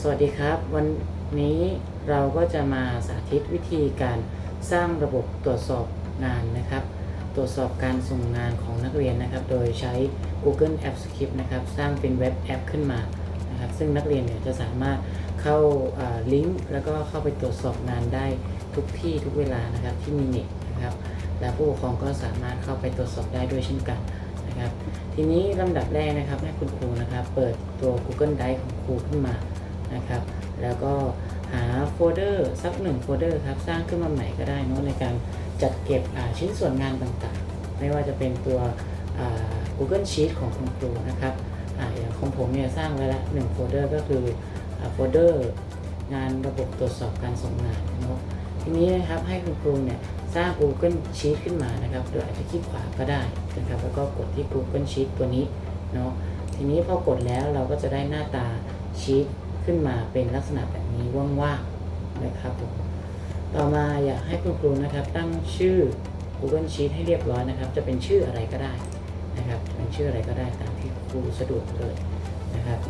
สวัสดีครับ วันนี้เราก็จะมาสาธิตวิธีการสร้างระบบตรวจสอบงานนะครับ ตรวจสอบการส่งงานของนักเรียนนะครับ โดยใช้ Google App Script นะครับ สร้างเป็นเว็บแอปขึ้นมานะครับ ซึ่งนักเรียนเนี่ยจะสามารถเข้าลิงก์แล้วก็เข้าไปตรวจสอบงานได้ทุกที่ทุกเวลานะครับที่มีเน็ตนะครับ และผู้ปกครองก็สามารถเข้าไปตรวจสอบได้ด้วยเช่นกันนะครับ ทีนี้ลำดับแรกนะครับให้คุณครูนะครับ เปิดตัว Google Drive ของครูขึ้นมา นะครับ แล้วก็หาโฟลเดอร์สักหนึ่งโฟลเดอร์ครับ สร้างขึ้นมาใหม่ก็ได้เนอะในการจัดเก็บชิ้นส่วนงานต่างๆ ไม่ว่าจะเป็นตัว Google Sheet ของคุณครูนะครับออย่างของผมเนี่ยสร้างไว้ละหนึ่งโฟลเดอร์ก็คือโฟลเดอร์งานระบบตรวจสอบการส่งงานเนอะทีนี้นะครับให้คุณครูเนี่ยสร้าง Google Sheet ขึ้นมานะครับโดยอาจจะคลิกขวาก็ได้นะครับแล้วก็กดที่ Google Sheet ตัวนี้เนาะทีนี้พอกดแล้วเราก็จะได้หน้าตาชีต ขึ้นมาเป็นลักษณะแบบนี้ว่างๆนะครับผมต่อมาอยากให้คุณครูนะครับ ตั้งชื่อ Google Sheet ให้เรียบร้อยนะครับ จะเป็นชื่ออะไรก็ได้นะครับเป็นชื่ออะไรก็ได้ตามที่ครูสะดวกเลยนะครับ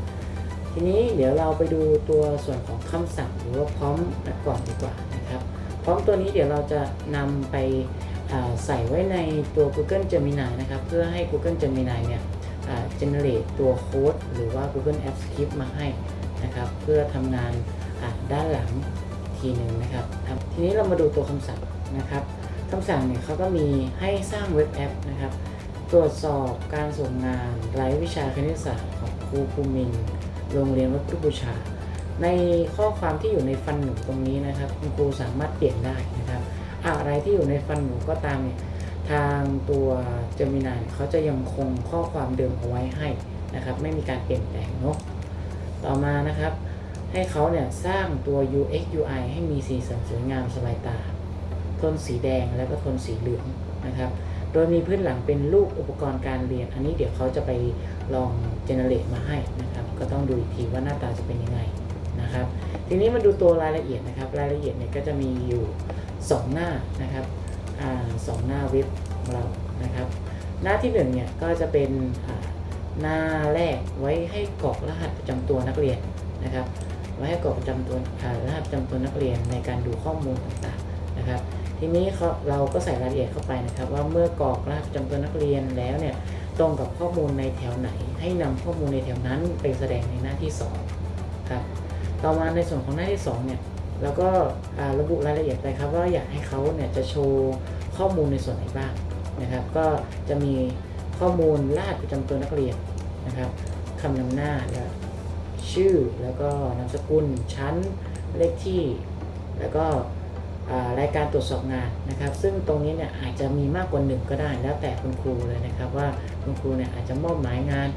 ทีนี้เดี๋ยวเราไปดูตัวส่วนของคำสั่งหรือว่าพร้อมก่อนดีกว่านะครับพร้อมตัวนี้เดี๋ยวเราจะนำไปใส่ไว้ในตัว Google Gemini นะครับ เพื่อให้ Google Gemini เนี่ย generate ตัวโค้ดหรือว่า Google App Script มาให้ นะครับ เพื่อทำงานด้านหลังทีหนึ่งนะครับ ทีนี้เรามาดูตัวคำสั่งนะครับคำสั่งเนี่ยเขาก็มีให้สร้างเว็บแอปนะครับ ตรวจสอบการส่งงานรายวิชาคณิตศาสตร์ของครูภูมินโรงเรียนวัดพุทธบูชา ในข้อความที่อยู่ในฟันหนูตรงนี้นะครับ คุณครูสามารถเปลี่ยนได้นะครับ อะไรที่อยู่ในฟันหนูก็ตามเนี่ยทางตัวเจมินายเขาจะยังคงข้อความเดิมเอาไว้ให้นะครับ ไม่มีการเปลี่ยนแปลงเนาะ ต่อมานะครับ ให้เขาเนี่ยสร้างตัว UX UI ให้มีสีสันสวยงามสบายตา โทนสีแดงแล้วก็โทนสีเหลืองนะครับ โดยมีพื้นหลังเป็นรูปอุปกรณ์การเรียน อันนี้เดี๋ยวเขาจะไปลองเจเนเรตมาให้นะครับ ก็ต้องดูอีกทีว่าหน้าตาจะเป็นยังไงนะครับ ทีนี้มาดูตัวรายละเอียดนะครับ รายละเอียดเนี่ยก็จะมีอยู่ 2 หน้านะครับอสองหน้าเว็บของเรานะครับ หน้าที่1เนี่ยก็จะเป็น หน้าแรกไว้ให้กรอกรหัสประจำตัวนักเรียนนะครับ ไว้ให้กรอกประจำตัวรหัสประจำตัวนักเรียนในการดูข้อมูลต่างๆนะครับ ทีนี้เขาเราก็ใส่รายละเอียดเข้าไปนะครับ ว่าเมื่อกรอกรหัสประจำตัวนักเรียนแล้วเนี่ยตรงกับข้อมูลในแถวไหน ให้นำข้อมูลในแถวนั้นไปแสดงในหน้าที่2ครับต่อมาในส่วนของหน้าที่2เนี่ยเราก็าระบุรายละเอียดไปครับว่าอยากให้เขาเนี่ยจะโชว์ข้อมูลในส่วนไหนบ้างนะครับ ก็จะมี ข้อมูลรหัสประจำตัวนักเรียนนะครับคำนำหน้าและชื่อแล้วก็นามสกุลชั้นเลขที่ แล้วก็รายการตรวจสอบงานนะครับ ซึ่งตรงนี้เนี่ยอาจจะมีมากกว่าหนึ่งก็ได้ แล้วแต่คุณครูเลยนะครับ ว่าคุณครูเนี่ยอาจจะมอบหมายงาน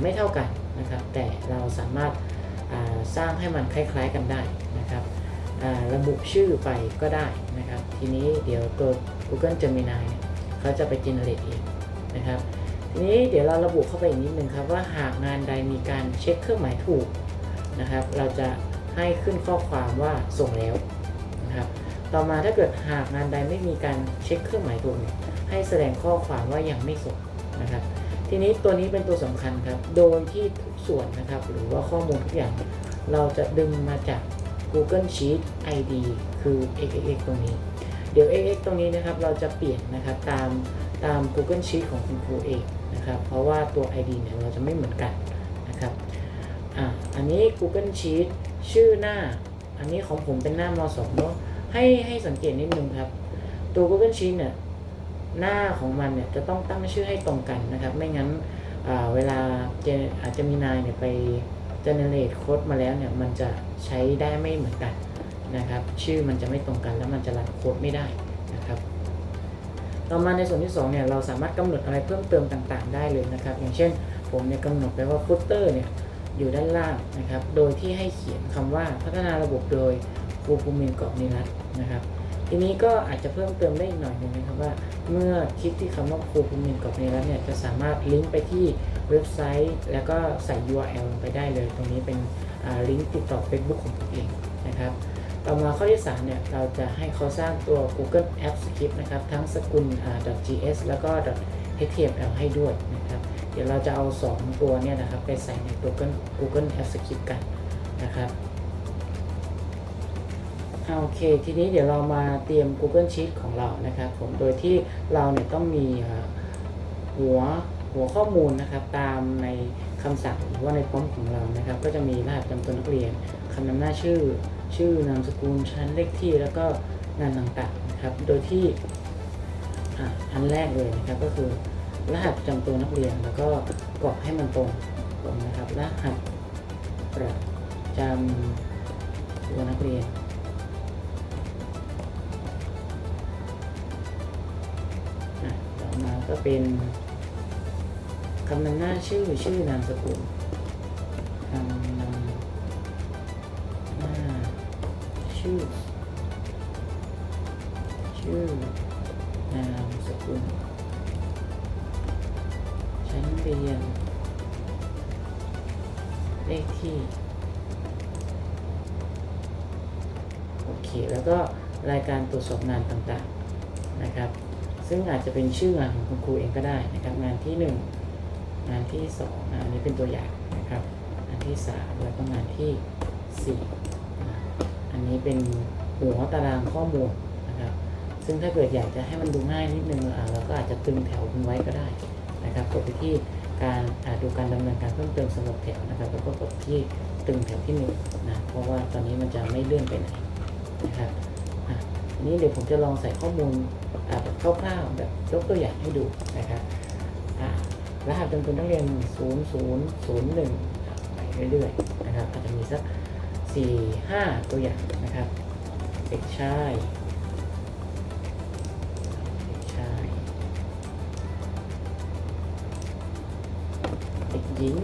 ไม่เท่ากันนะครับ แต่เราสามารถสร้างให้มันคล้าย ๆกันได้นะครับระบุชื่อไปก็ได้นะครับ ทีนี้เดี๋ยวตัว Google Gemini เนี่ยเขาจะไป generate เอง นะครับทีนี้เดี๋ยวเราระบุเข้าไปอีกนิดนึงครับว่าหากงานใดมีการเช็คเครื่องหมายถูกนะครับ เราจะให้ขึ้นข้อความว่าส่งแล้วนะครับ ต่อมาถ้าเกิดหากงานใดไม่มีการเช็คเครื่องหมายถูกให้แสดงข้อความว่ายังไม่ส่งนะครับ ทีนี้ตัวนี้เป็นตัวสำคัญครับ โดยที่ทุกส่วนนะครับ หรือว่าข้อมูลทุกอย่าง เราจะดึงมาจาก Google Sheet ID คือ xx ตรงนี้ เดี๋ยว xx ตรงนี้นะครับ เราจะเปลี่ยนนะครับตาม ตาม Google Sheet ของคุณครูเองนะครับ เพราะว่าตัว ID เนี่ยเราจะไม่เหมือนกันนะครับอะอันนี้ Google Sheet ชื่อหน้า อันนี้ของผมเป็นหน้ามสองเนาะให้ให้สังเกตนิดนึงครับ ตัว Google Sheet เนี่ยหน้าของมันเนี่ยจะต้องตั้งชื่อให้ตรงกันนะครับ ไม่งั้นเวลาอาจจะมีนายเนี่ยไป generate โค้ดมาแล้วเนี่ยมันจะใช้ได้ไม่เหมือนกันนะครับ ชื่อมันจะไม่ตรงกันแล้วมันจะรันโค้ดไม่ได้นะครับ ต่อมาในส่วนที่2เนี่ยเราสามารถกำหนดอะไรเพิ่มเติมต่างๆ ได้เลยนะครับ อย่างเช่นผมเนี่ยกำหนดไปว่าฟุตเตอร์เนี่ยอยู่ด้านล่างนะครับ โดยที่ให้เขียนคำว่าพัฒนาระบบโดยครูภูมินทร์เกาะนิรัตน์นะครับ ทีนี้ก็อาจจะเพิ่มเติมได้อีกหน่อยหนึงนะครับว่า เมื่อคลิกที่คำว่าครูภูมินทร์เกาะนิรัตน์เนี่ยจะสามารถลิงก์ไปที่เว็บไซต์ แล้วก็ใส่ URL ลงไปได้เลย ตรงนี้เป็นลิงก์ติดต่อ Facebook ของตัวเองนะครับ ต่อมาข้อที่ 3 เนี่ย เราจะให้เขาสร้างตัว Google App Script นะครับ ทั้งสกุล .gs แล้วก็ .html ให้ด้วยนะครับ เดี๋ยวเราจะเอา 2 ตัวเนี่ยนะครับ ไปใส่ใน Google Google App Script กันนะครับโอเค ทีนี้เดี๋ยวเรามาเตรียม Google Sheet ของเรานะครับผม โดยที่เราเนี่ยต้องมีหัวหัวข้อมูลนะครับตามในคำสั่งหรือว่าในพร้อมของเรานะครับ ก็จะมีรหัสประจำตัวนักเรียนคำนำหน้าชื่อ ชื่อนามสกุลชั้นเลขที่แล้วก็งานต่างๆนะครับ โดยที่อะอันแรกเลยนะครับก็คือรหัสประจำตัวนักเรียนแล้วก็กรอกให้มันตรงตรงนะครับ รหัสประจำตัวนักเรียนอะต่อมาก็เป็นคำนำหน้าชื่อชื่อนามสกุลคำ ชื่อ ชื่อนามสกุลชั้นเรียนเลขที่ โอเค แล้วก็รายการตรวจสอบงานต่างๆนะครับ ซึ่งอาจจะเป็นชื่องานของคุณครูเองก็ได้นะครับงานที่ 1 งานที่2อะอันนี้เป็นตัวอย่างนะครับ งานที่ 3 แล้วก็งานที่4 อันนี้เป็นหัวตารางข้อมูลนะครับ ซึ่งถ้าเกิดอยากจะให้มันดูง่ายนิดนึงอะเราก็อาจจะตึงแถวมันไว้ก็ได้นะครับกดไปที่การดูการดำเนินการเพิ่มเติมสำหรับแถวนะครับแล้วก็กดที่ตึงแถวที่1นะเพราะว่าตอนนี้มันจะไม่เลื่อนไปไหนนะครับอะทีนี้เดี๋ยวผมจะลองใส่ข้อมูลแบบคร่าวๆแบบยกตัวอย่างให้ดูนะครับรหัสจำตัวนักเรียน 0001 ไปเรื่อยๆนะครับอาจจะมีสัก 4 5 ตัวอย่างนะครับ เด็กชายเด็กชายเด็กหญิง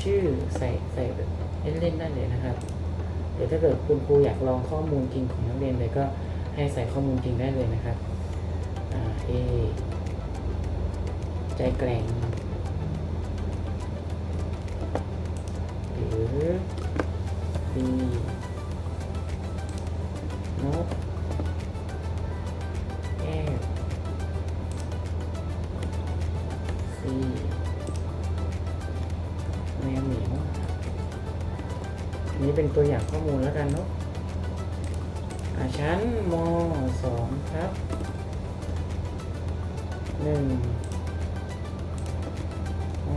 ชื่อใส่ใส่แบบเล่นๆได้เลยนะครับ เดี๋ยวถ้าเกิดคุณครูอยากลองข้อมูลจริงของนักเรียนเลยก็ ให้ใส่ข้อมูลจริงได้เลยนะครับอ่าเอใจแกร่งหรือบีนกแก้วซีแมวเหมียวนี้เป็นตัวอย่างข้อมูลแล้วกันเนาะ ชั้นมสองครับหนึ่งม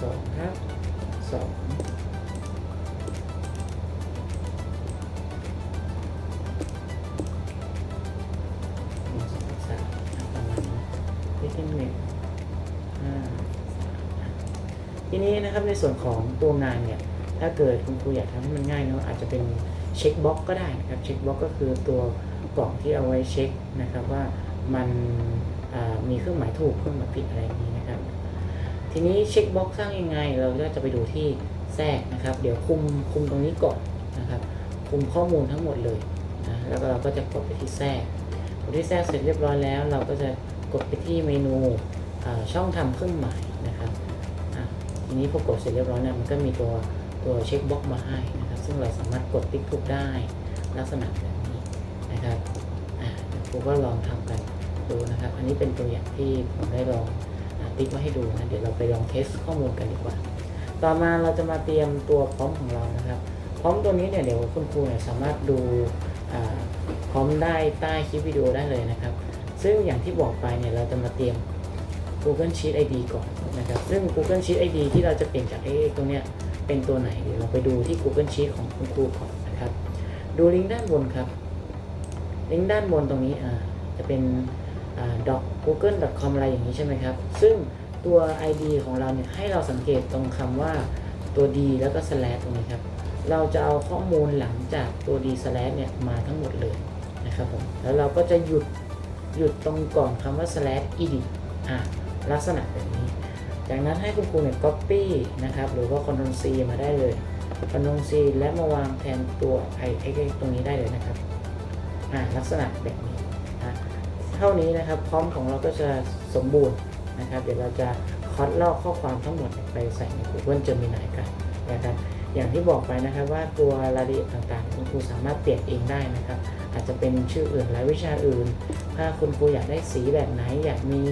สองครับสองสามประมาณนี้ที่หนึ่งห้าทีนี้นะครับในส่วนของตัวงานเนี่ย ถ้าเกิดคุณครูอยากทำให้มันง่ายเนาะอาจจะเป็น เช็คบล็อกก็ได้นะครับเช็คบล็อกก็คือตัวกล่องที่เอาไว้เช็คนะครับว่ามันมีเครื่องหมายถูกเครื่องหมายผิดอะไรนี้นะครับ ทีนี้เช็คบล็อกสร้างยังไง เราก็จะไปดูที่แทรกนะครับ เดี๋ยวคุมคุมตรงนี้ก่อนนะครับคุมข้อมูลทั้งหมดเลยนะแล้วเราก็จะกดไปที่แทรกกดที่แทรกเสร็จเรียบร้อยแล้ว เราก็จะกดไปที่เมนูช่องทำเครื่องหมายนะครับทีนี้พอกดเสร็จเรียบร้อยเนี่ยมันก็มีตัวตัวเช็คบ็อกมาให้ ซึ่งเราสามารถกดติ๊กถูกได้ลักษณะแบบนี้นะครับเดี๋ยวครูก็ลองทำกันดูนะครับ อันนี้เป็นตัวอย่างที่ผมได้ลองอติ๊กมาให้ดูนะเดี๋ยวเราไปลองเทสข้อมูลกันดีกว่า ต่อมาเราจะมาเตรียมตัวพร้อมของเรานะครับ พร้อมตัวนี้เนี่ยเดี๋ยวคุณครูเนี่ยสามารถดูพร้อมได้ใต้คลิปวิดีโอได้เลยนะครับ ซึ่งอย่างที่บอกไปเนี่ยเราจะมาเตรียม Google Sheet ID ก่อนนะครับ ซึ่ง Google Sheet ID ที่เราจะเปลี่ยนจาก AA ตรงเนี้ย เป็นตัวไหนเดี๋ยวเราไปดูที่ Google Sheet ของคุณครูก่อนนะครับ ดูลิงก์ด้านบนครับ ลิงก์ด้านบนตรงนี้อ่าจะเป็นอ่า doc google.com อะไรอย่างนี้ใช่ไหมครับ ซึ่งตัว ID ของเราเนี่ยให้เราสังเกตตรงคำว่าตัว D แล้วก็ slash ตรงนี้ครับ เราจะเอาข้อมูลหลังจากตัว D slash เนี่ยมาทั้งหมดเลยนะครับผม แล้วเราก็จะหยุดหยุดตรงก่อนคำว่า slash edit อะลักษณะแบบนี้ จากนั้นให้คุณครูเนี่ย copy นะครับ หรือว่า Ctrl C มาได้เลย Ctrl C และมาวางแทนตัวไอ้ไอ้ตรงนี้ได้เลยนะครับ อ่าลักษณะแบบนี้นะเท่านี้นะครับ พร้อมของเราก็จะสมบูรณ์นะครับ เดี๋ยวเราจะคัดลอกข้อความทั้งหมดไปใส่ใน Google Gemini กันนะครับ อย่างที่บอกไปนะครับว่าตัวรายละเอียดต่างๆ คุณครูสามารถเปลี่ยนเองได้นะครับ อาจจะเป็นชื่ออื่นและวิชาอื่น ถ้าคุณครูอยากได้สีแบบไหนอยากมี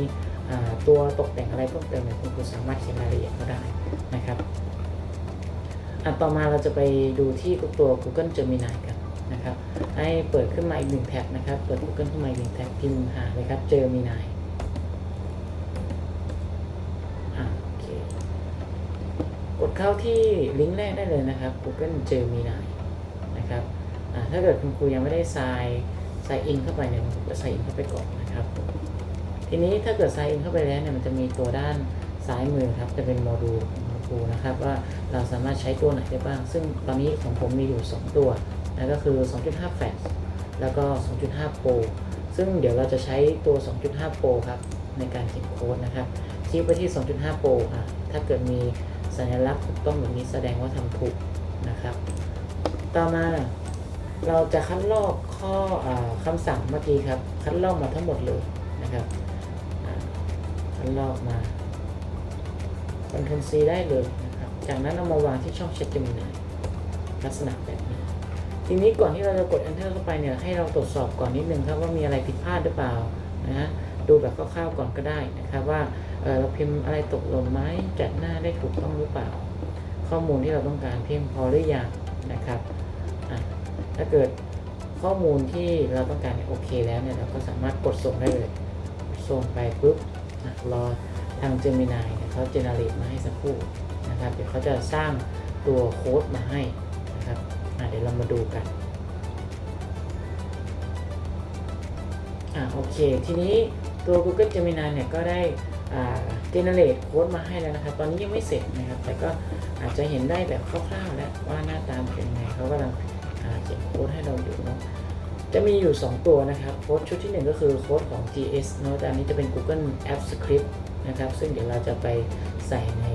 ตัวตกแต่งอะไรเพิ่มเติมเนี่ยคุณครูสามารถเขียนรายละเอียดก็ได้นะครับอะต่อมาเราจะไปดูที่ตัว Google Gemini กันนะครับ ให้เปิดขึ้นมาอีกหนึ่งแท็บนะครับ เปิด Google ขึ้นมาอีกหนึ่งแท็บพิมพ์หาเลยครับ Gemini กดเข้าที่ลิงก์แรกได้เลยนะครับ Google Gemini นะครับถ้าเกิดคุณครูยังไม่ได้ใส่ใส่อินเข้าไปเนี่ยคุณครูก็ใส่อินเข้าไปก่อนนะครับ ทีนี้ถ้าเกิดใส่อินเข้าไปแล้วเนี่ยมันจะมีตัวด้านซ้ายมือครับจะเป็นโมดูลของครูนะครับว่าเราสามารถใช้ตัวไหนได้บ้าง ซึ่งตอนนี้ของผมมีอยู่ 2 ตัวนั่นก็คือ 2.5 แฟลชแล้วก็ 2.5 Pro ซึ่งเดี๋ยวเราจะใช้ตัว 2.5 Pro ครับในการเขียนโค้ดนะครับคลิกไปที่ 2.5 Pro อะถ้าเกิดมีสัญลักษณ์ถูกต้องแบบนี้แสดงว่าทำถูกนะครับ ต่อมาเราจะคัดลอกข้ออคำสั่งเมื่อกี้ครับ คัดลอกมาทั้งหมดเลยนะครับ คัดลอกมา Ctrl C ได้เลยนะครับ จากนั้นเอามาวางที่ช่อง Chat Gemini ลักษณะแบบนี้ ทีนี้ก่อนที่เราจะกด Enter เข้าไปเนี่ย ให้เราตรวจสอบก่อนนิดนึงครับว่ามีอะไรผิดพลาดหรือเปล่านะฮะดูแบบคร่าวๆก่อนก็ได้นะครับว่าเเราพิมพ์อะไรตกหล่นไหมจัดหน้าได้ถูกต้องหรือเปล่า ข้อมูลที่เราต้องการเพียงพอหรือยังนะครับถ้าเกิดข้อมูลที่เราต้องการโอเคแล้วเนี่ยเราก็สามารถกดส่งได้เลย ส่งไปปุ๊บ รอทาง Gemini เนี่ยเขาเจเนเรตมาให้สักครู่นะครับ เดี๋ยวเขาจะสร้างตัวโค้ดมาให้นะครับเดี๋ยวเรามาดูกันอะโอเค ทีนี้ตัว Google Gemini เนี่ยก็ได้อ่า generate โค้ดมาให้แล้วนะครับ ตอนนี้ยังไม่เสร็จนะครับ แต่ก็อาจจะเห็นได้แบบคร่าวๆแล้วว่าหน้าตาเป็นยังไงเขากำลังเขียนโค้ดให้เราอยู่เนาะ จะมีอยู่ 2 ตัวนะครับโค้ดชุดที่ 1 ก็คือโค้ดของ GS เนอะแต่อันนี้จะเป็น Google App Script นะครับ ซึ่งเดี๋ยวเราจะไปใส่ใน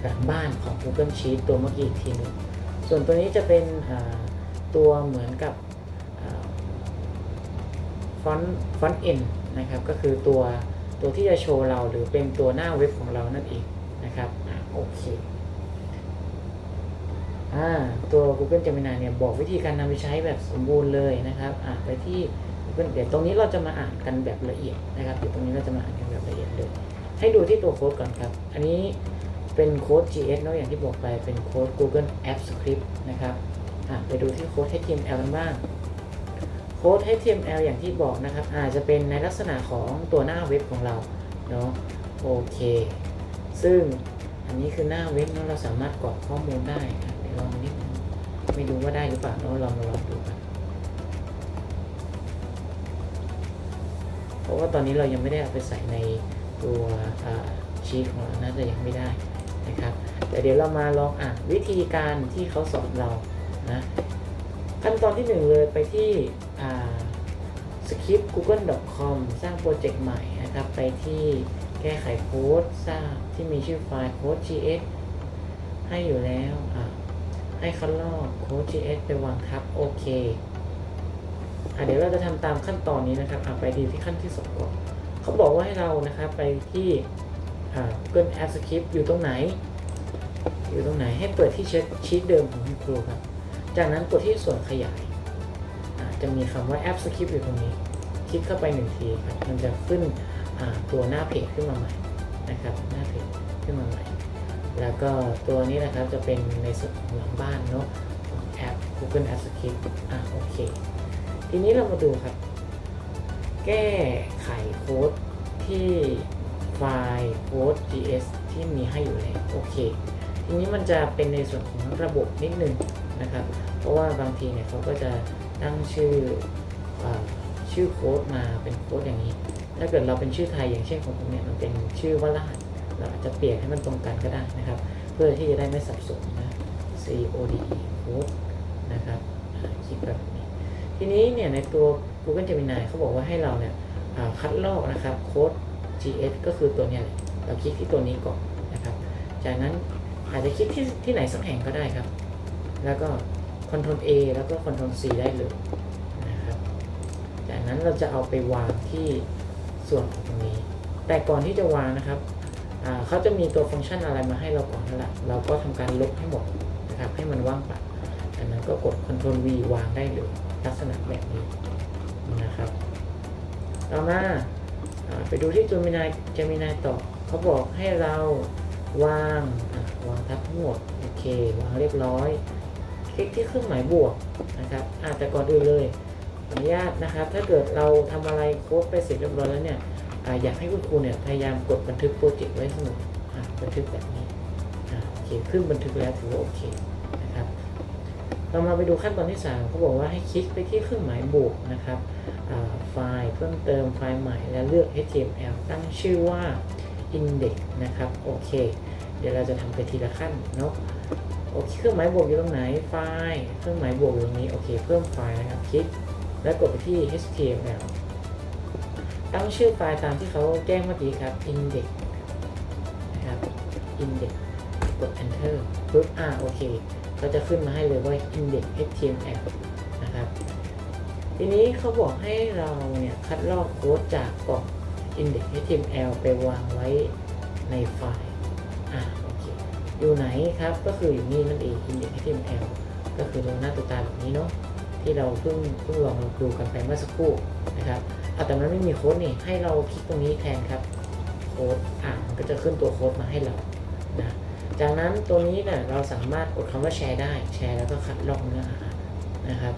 หลังบ้านของ Google Sheet ตัวเมื่อกี้อีกทีนึงส่วนตัวนี้จะเป็นตัวเหมือนกับฟอนต์ฟอนต์เอ็นนะครับก็คือตัวตัวที่จะโชว์เราหรือเป็นตัวหน้าเว็บของเรานั่นเองนะครับอโอเค ตัว Google Gemini เนี่ยบอกวิธีการนำไปใช้แบบสมบูรณ์เลยนะครับอ่าไปที่ Google เดี๋ยวตรงนี้เราจะมาอ่านกันแบบละเอียดนะครับเดี๋ยวตรงนี้เราจะมาอ่านกันแบบละเอียดเลย ให้ดูที่ตัวโค้ดก่อนครับ อันนี้เป็นโค้ด GS เนอะอย่างที่บอกไปเป็นโค้ด Google App Script นะครับอ่าไปดูที่โค้ด HTML กันบ้างโค้ด HTML อย่างที่บอกนะครับอาจจะเป็นในลักษณะของตัวหน้าเว็บของเราเนาะโอเค ซึ่งอันนี้คือหน้าเว็บเนาะเราสามารถกรอกข้อมูลได้อะ ลองนิดไม่รู้ว่าได้หรือเปล่าเนาลองลองดูกันเพราะว่าตอนนี้เรายังไม่ได้เอาไปใส่ในตัวชีทของเราน่าจะยังไม่ได้นะครับ แต่เดี๋ยวเรามาลองอ่านวิธีการที่เขาสอนเรานะขั้นตอนที่หนึ่งเลยไปที่สคริป google.com สร้างโปรเจกต์ใหม่นะครับ ไปที่แก้ไขโค้ดสร้างที่มีชื่อไฟล์โค้ด gs ให้อยู่แล้วอะ ให้คัดลอกโค้ด gs ไปวางทับโอเคอะเดี๋ยวเราจะทำตามขั้นตอนนี้นะครับอะไปดีที่ขั้นที่สองก่อนเขาบอกว่าให้เรานะครับไปที่อ่า Google App Script อยู่ตรงไหน อยู่ตรงไหนให้เปิดที่เช็คชีตเดิมของคุณครูครับจากนั้นกดที่ส่วนขยายอ่าจะมีคำว่า App Script อยู่ตรงนี้ คลิกเข้าไปหนึ่งทีครับมันจะขึ้นอ่าตัวหน้าเพจขึ้นมาใหม่นะครับหน้าเพจขึ้นมาใหม่ แล้วก็ตัวนี้นะครับจะเป็นในส่วนของหลังบ้านเนาะของแอป Google App Script อะโอเค ทีนี้เรามาดูครับ แก้ไขโค้ดที่ไฟล์โค้ด GS ที่มีให้อยู่แล้วโอเค ทีนี้มันจะเป็นในส่วนของระบบนิดนึงนะครับ เพราะว่าบางทีเนี่ยเขาก็จะตั้งชื่ออชื่อโค้ดมาเป็นโค้ดอย่างนี้ ถ้าเกิดเราเป็นชื่อไทยอย่างเช่นของผมเนี่ยมันเป็นชื่อว่ารหัส เราอาจจะเปลี่ยนให้มันตรงกันก็ได้นะครับ เพื่อที่จะได้ไม่สับสนนะ C O D E โค้ดนะครับคลิกแบบนี้ ทีนี้เนี่ยในตัว Google Gemini เขาบอกว่าให้เราเนี่ยคัดลอกนะครับโค้ด GS ก็คือตัวเนี้ยแหละเราคลิกที่ตัวนี้ก่อนนะครับ จากนั้นอาจจะคลิกที่ที่ไหนสักแห่งก็ได้ครับ แล้วก็ Ctrl A แล้วก็ Ctrl C ได้เลยนะครับ จากนั้นเราจะเอาไปวางที่ส่วนของตรงนี้ แต่ก่อนที่จะวางนะครับ เขาจะมีตัวฟังก์ชันอะไรมาให้เราก่อนนั่นแหละเราก็ทำการลบให้หมดนะครับให้มันว่างเปล่าจากนั้นก็กด Ctrl V วางได้เลยลักษณะแบบนี้นะครับ ต่อมาอไปดูที่ Gemini Gemini ต่อเขาบอกให้เราวางวางทับทั้งหมดโอเควางเรียบร้อย คลิกที่เครื่องหมายบวกนะครับอาแต่ก่อนอื่นเลยอนุญาตนะครับ ถ้าเกิดเราทำอะไรโค้ดไปเสร็จเรียบร้อยแล้วเนี่ย อยากให้คุณครูเนี่ยพยายามกดบันทึกโปรเจกต์ไว้เสมอบันทึกแบบนี้อะโอเคขึ้นบันทึกแล้วถือว่าโอเคนะครับเรามาไปดูขั้นตอนที่3เขาบอกว่าให้คลิกไปที่เครื่องหมายบวกนะครับไฟล์เพิ่มเติมไฟล์ใหม่แล้วเลือก HTML ตั้งชื่อว่า index นะครับโอเค เดี๋ยวเราจะทำไปทีละขั้นเนาะโอเคเครื่องหมายบวกอยู่ตรงไหนไฟล์ เครื่องหมายบวกอยู่ตรงนี้โอเคเพิ่มไฟล์นะครับคลิกแล้วกดไปที่ HTML ตั้งชื่อไฟล์ตามที่เขาแจ้งเมื่อกี้ครับ index นะครับ index กด enter ปุ๊บอ่าโอเค ก็จะขึ้นมาให้เลยว่า index html นะครับ ทีนี้เขาบอกให้เราเนี่ย คัดลอกโค้ดจากกล่อง index html ไปวางไว้ในไฟล์อ่าโอเค อยู่ไหนครับ ก็คืออยู่นี่นั่นเอง index html ก็คือตรงหน้าตัวตาแบบนี้เนาะ ที่เราเพิ่งเพิ่งลองดูกันไปเมื่อสักครู่นะครับเอาแต่มันไม่มีโค้ดนี่ให้เราคลิกตรงนี้แทนครับโค้ดอ่ามันก็จะขึ้นตัวโค้ดมาให้เรานะจากนั้นตัวนี้เนี่ยเราสามารถกดคำว่าแชร์ได้แชร์แล้วก็คัดลอกเนื้อหานะครับ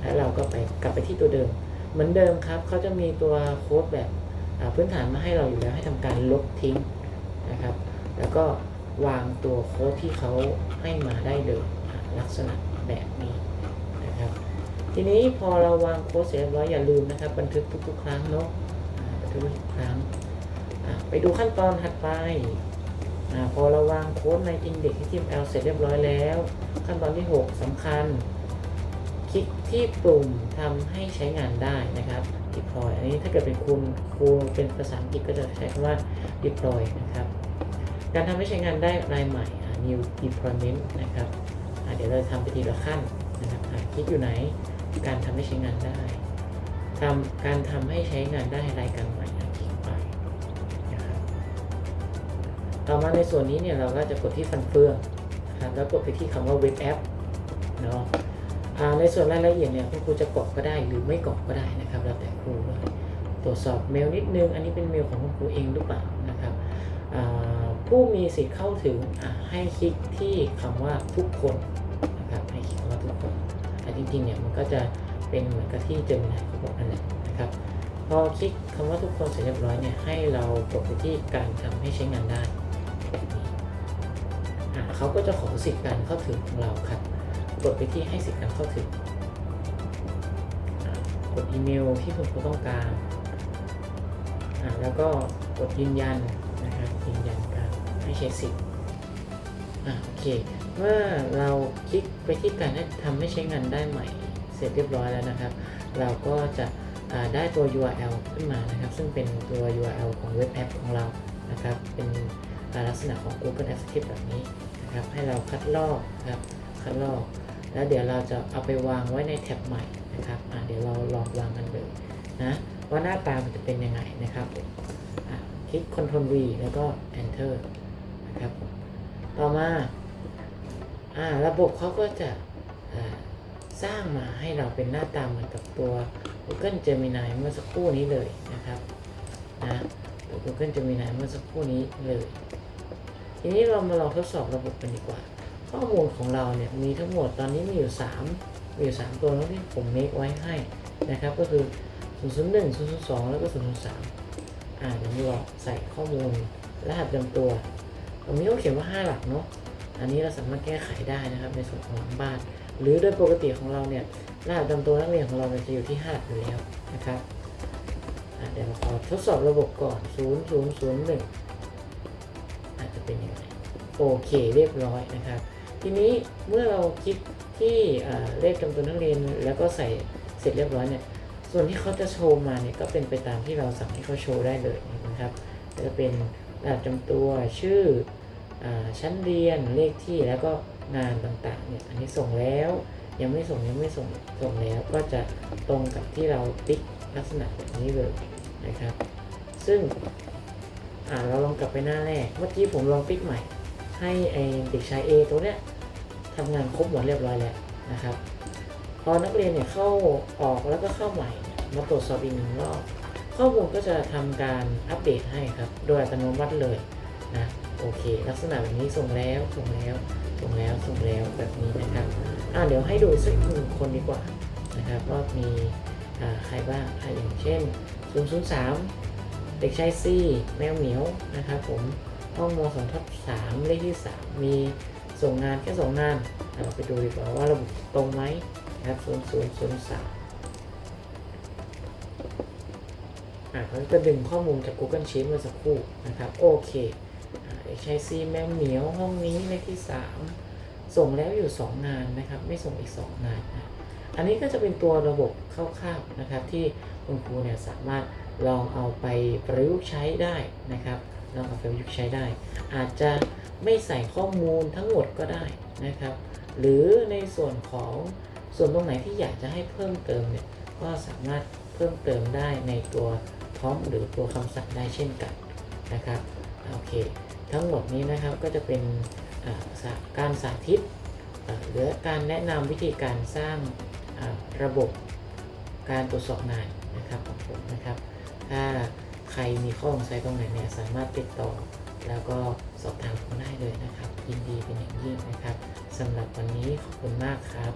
แล้วเราก็ไปกลับไปที่ตัวเดิม เหมือนเดิมครับเขาจะมีตัวโค้ดแบบพื้นฐานมาให้เราอยู่แล้วให้ทำการลบทิ้งนะครับ แล้วก็วางตัวโค้ดที่เขาให้มาได้เดิมลักษณะแบบนี้ ทีนี้พอเราวางโค้ดเสร็จเรียบร้อยอย่าลืมนะครับ บันทึกทุกๆครั้งเนาะบันทึกทุกครั้งไปดูขั้นตอนถัดไปอพอเราวางโค้ดใน index html เสร็จเรียบร้อยแล้ว ขั้นตอนที่ 6สำคัญ คลิกที่ปุ่มทำให้ใช้งานได้นะครับ deploy อันนี้ถ้าเกิดเป็นคุณครูเป็นภาษาอังกฤษก็จะใช้คำว่า deploy นะครับ การทำให้ใช้งานได้รายใหม่ new deployment นะครับเดี๋ยวเราทำไปทีละขั้นนะครับคลิกอยู่ไหน การทำให้ใช้งานได้ทำการทำให้ใช้งานได้รายการใหม่อะคลิกไปนะครับต่อมาในส่วนนี้เนี่ยเราก็จะกดที่ฟันเฟืองนะครับแล้วกดไปที่คำว่า web app เนาะในส่วนรายละเอียดเนี่ยคุณครูจะกรอกก็ได้หรือไม่กรอกก็ได้นะครับแล้วแต่ครูเลยตรวจสอบเมลนิดนึง อันนี้เป็นเมลของคุณครูเองหรือเปล่านะครับผู้มีสิทธิ์เข้าถึงให้คลิกที่คำว่าทุกคน ริงๆเนี่ยมันก็จะเป็นเหมือนกับที่เจมินายเขาบอกนั่นแหละนะครับพอคลิกคำว่าทุกคนเสร็จเรียบร้อยเนี่ยให้เรากดไปที่การทำให้ใช้งานได้แบบนี้เขาก็จะขอสิทธิ์การเข้าถึงของเราครับกดไปที่ให้สิทธิ์การเข้าถึงกดอีเมลที่คุณต้องการแล้วก็กดยืนยันนะครับยืนยันการให้ใช้สิทธิ์ อ่าโอเค เมื่อเราคลิกไปที่การให้ทำให้ใช้งานได้ใหม่ เสร็จเรียบร้อยแล้วนะครับ เราก็จะได้ตัว URL ขึ้นมานะครับ ซึ่งเป็นตัว URL ของเว็บแอปของเรานะครับ เป็นลักษณะของ Google Apps Script แบบนี้นะครับ ให้เราคัดลอกนะครับ คัดลอก แล้วเดี๋ยวเราจะเอาไปวางไว้ในแท็บใหม่นะครับเดี๋ยวเราลองวางกันเลยนะว่าหน้าตามันจะเป็นยังไงนะครับอะคลิก Ctrl V แล้วก็ Enter นะครับ ต่อมาอ่าระบบเขาก็จะสร้างมาให้เราเป็นหน้าตาเหมือนกับตัว Google Gemini เมื่อสักครู่นี้เลยนะครับนะตัว Google Gemini เมื่อสักครู่นี้เลย ทีนี้เรามาลองทดสอบระบบกันดีกว่า ข้อมูลของเราเนี่ยมีทั้งหมดตอนนี้มีอยู่ 3 มีอยู่ 3 ตัวแล้วที่ผมเมคไว้ให้นะครับ ก็คือ 001 002 แล้วก็ 003อ่าเดี๋ยวเราใส่ข้อมูลรหัสจำตัว ตรงนี้เขาเขียนว่า 5 หลักเนาะ อันนี้เราสามารถแก้ไขได้นะครับในส่วนของหลังบ้าน หรือโดยปกติของเราเนี่ยรหัสจำตัวนักเรียนของเราจะอยู่ที่5หลักอยู่แล้วนะครับเดี๋ยวเราขอทดสอบระบบก่อน 0001 อาจจะเป็นยังไงโอเคเรียบร้อยนะครับ ทีนี้เมื่อเราคลิกที่เอ่อเลขจำตัวนักเรียนแล้วก็ใส่เสร็จเรียบร้อยเนี่ยส่วนที่เขาจะโชว์มาเนี่ยก็เป็นไปตามที่เราสั่งให้เขาโชว์ได้เลยนะครับจะเป็น รหัสจำตัวชื่ออชั้นเรียนเลขที่แล้วก็งานต่างๆเนี่ยอันนี้ส่งแล้วยังไม่ส่งยังไม่ส่งส่งแล้วก็จะตรงกับที่เราติ๊กลักษณะแบบนี้เลยนะครับ ซึ่งเราลองกลับไปหน้าแรกเมื่อกี้ผมลองติ๊กใหม่ ให้ไอเด็กชาย A ตัวเนี้ยทำงานครบหมดเรียบร้อยแล้วนะครับ พอนักเรียนเนี่ยเข้าออกแล้วก็เข้าใหม่มาตรวจสอบอีกหนึ่งรอบ ข้อมูลก็จะทำการอัปเดตให้ครับ โดยอัตโนมัติเลยนะโอเค ลักษณะแบบนี้ส่งแล้วส่งแล้วส่งแล้วส่งแล้วแบบนี้นะครับอ่าเดี๋ยวให้ดูสักหนึ่งคนดีกว่านะครับว่ามีใครบ้างออย่างเช่น 003 เด็กชายซี่แมวเหมียวนะครับผมห้องมสองทับสามเลขที่ 3 มีส่งงานแค่ส่งงานเราไปดูดีกว่าว่าระบบตรงไหมนะครับ 0 0 0 3 อ่าผมจะดึงข้อมูลจาก Google Sheet เมาสักครู่นะครับ โอเคเอกช้ซีแม่เหมียวห้องนี้เลขที่ 3 ส่งแล้วอยู่ 2 งานนะครับ ไม่ส่งอีก 2 งานนะอันนี้ก็จะเป็นตัวระบบคร่าวๆนะครับ ที่คุณครูเนี่ยสามารถลองเอาไปประยุกใช้ได้นะครับลองเอาไปประยุกใช้ได้ อาจจะไม่ใส่ข้อมูลทั้งหมดก็ได้นะครับ หรือในส่วนของส่วนตรงไหนที่อยากจะให้เพิ่มเติมเนี่ยก็สามารถเพิ่มเติมได้ในตัว ร้อมหรือตัวคำสั่งได้เช่นกันนะครับโอเคทั้งหมดนี้นะครับก็จะเป็นการสาธิตหรือการแนะนำวิธีการสร้างระบบการตรวจสอบงานนะครับของผมนะครับ ถ้าใครมีข้อสงสัยตรงไหนเนี่ยสามารถติดต่อ แล้วก็สอบถามผมได้เลยนะครับยินดีเป็นอย่างยิ่งนะครับสำหรับวันนี้ขอบคุณมากครับ